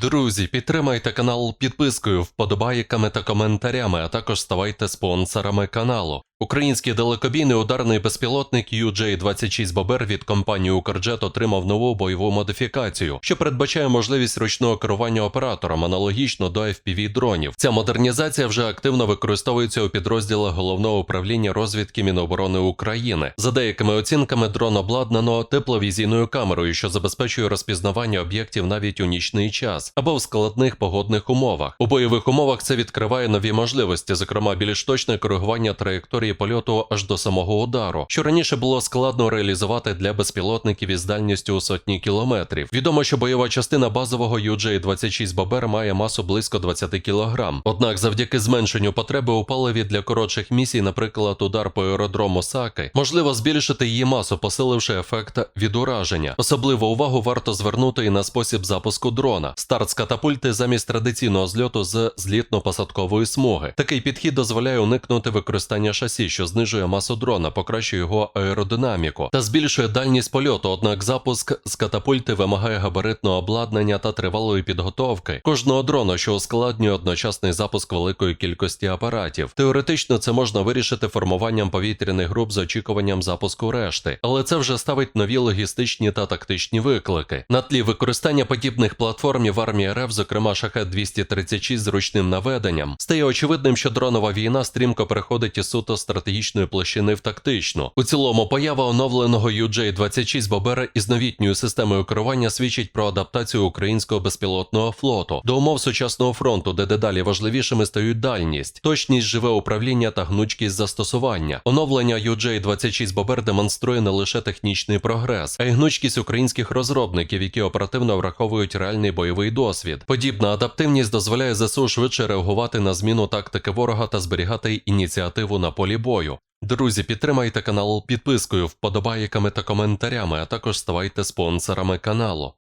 Друзі, підтримайте канал підпискою, вподобайками та коментарями, а також ставайте спонсорами каналу. Український далекобійний ударний безпілотник UJ-26 Бобер від компанії Укрджет отримав нову бойову модифікацію, що передбачає можливість ручного керування оператором аналогічно до FPV-дронів. Ця модернізація вже активно використовується у підрозділах головного управління розвідки Міноборони України. За деякими оцінками, дрон обладнано тепловізійною камерою, що забезпечує розпізнавання об'єктів навіть у нічний час або в складних погодних умовах. У бойових умовах це відкриває нові можливості, зокрема більш точне коригування траєкторії польоту аж до самого удару, що раніше було складно реалізувати для безпілотників із дальністю у сотні кілометрів. Відомо, що бойова частина базового UJ-26 Бобер має масу близько 20 кг. Однак, завдяки зменшенню потреби у паливі для коротших місій, наприклад, удар по аеродрому Саки, можливо збільшити її масу, посиливши ефект від ураження. Особливу увагу варто звернути і на спосіб запуску дрона. Старт з катапульти замість традиційного зльоту з злітно-посадкової смуги. Такий підхід дозволяє уникнути використання шасі, що знижує масу дрона, покращує його аеродинаміку та збільшує дальність польоту. Однак запуск з катапульти вимагає габаритного обладнання та тривалої підготовки кожного дрона, що ускладнює одночасний запуск великої кількості апаратів. Теоретично це можна вирішити формуванням повітряних груп з очікуванням запуску решти, але це вже ставить нові логістичні та тактичні виклики. На тлі використання подібних платформ в армії РФ, зокрема Шахет 236 з ручним наведенням, стає очевидним, що дронова війна стрімко переходить із суто стратегічної площини в тактичну. У цілому поява оновленого UJ-26 Бобера із новітньою системою керування свідчить про адаптацію українського безпілотного флоту до умов сучасного фронту, де дедалі важливішими стають дальність, точність живе управління та гнучкість застосування. Оновлення UJ-26 Бобер демонструє не лише технічний прогрес, а й гнучкість українських розробників, які оперативно враховують реальний бойовий досвід. Подібна адаптивність дозволяє ЗСУ швидше реагувати на зміну тактики ворога та зберігати ініціативу на полі бою. Друзі, підтримайте канал підпискою, вподобайками та коментарями, а також ставайте спонсорами каналу.